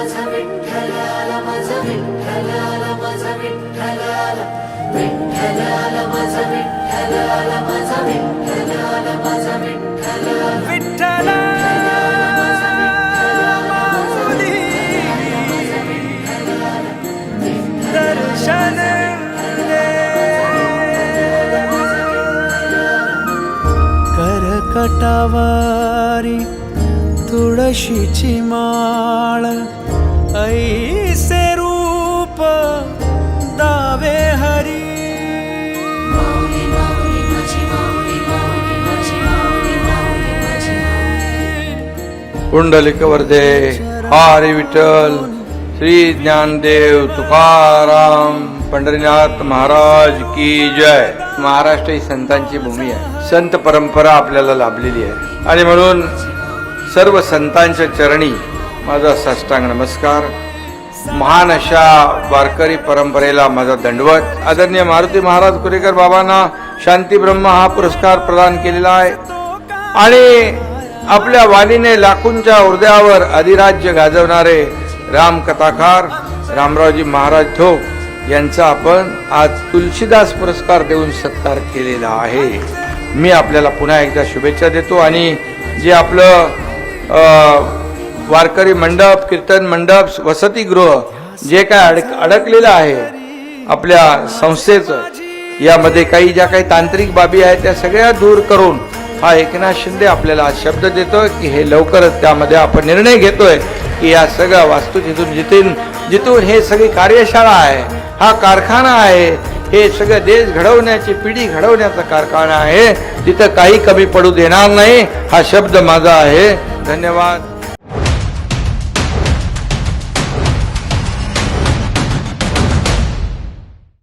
माझा विठ्ठलाला विठ्ठलाला विठ्ठलाला. विठ्ठलाला विठ्ठलाला विठ्ठलाला विठ्ठलाला. विठ्ठला दर्शन करकटावारी तुळशीची माळ. ऐसे रूप दावे हरी। कुंडलिक वर्धे हरी विठ्ठल श्री ज्ञानदेव तुकाराम पंढरीनाथ महाराज की जय। महाराष्ट्र ही संतांची भूमी आहे. संत परंपरा आपल्याला लाभलेली आहे. आणि म्हणून सर्व संतांच्या चरणी माझा साष्टांग नमस्कार. महान अशा वारकरी परंपरेला माझा दंडवत. आदरणीय मारुती महाराज कुरेकर बाबांना शांती ब्रह्म हा पुरस्कार प्रदान केलेला आहे. आणि आपल्या वाणीने लाखूंच्या हृदयावर अधिराज्य गाजवणारे रामकथाकार रामरावजी महाराज ठोक यांचा आपण आज तुलसीदास पुरस्कार देऊन सत्कार केलेला आहे. मी आपल्याला पुन्हा एकदा शुभेच्छा देतो आणि जे आपलं वारकरी मंडप कीर्तन मंडप वसतिगृह जे काय अडक अडकलेलं आहे आपल्या संस्थेचं यामध्ये काही ज्या काही तांत्रिक बाबी आहेत त्या सगळ्या दूर करून हा एकनाथ शिंदे आपल्याला शब्द देतोय की हे लवकरच त्यामध्ये आपण निर्णय घेतोय की या सगळ्या वास्तू जिथून जिथून जिथून हे सगळी कार्यशाळा आहे हा कारखाना आहे हे सगळं देश घडवण्याची पिढी घडवण्याचा कारखाना आहे तिथं काही कमी पडू देणार नाही हा शब्द माझा आहे. धन्यवाद.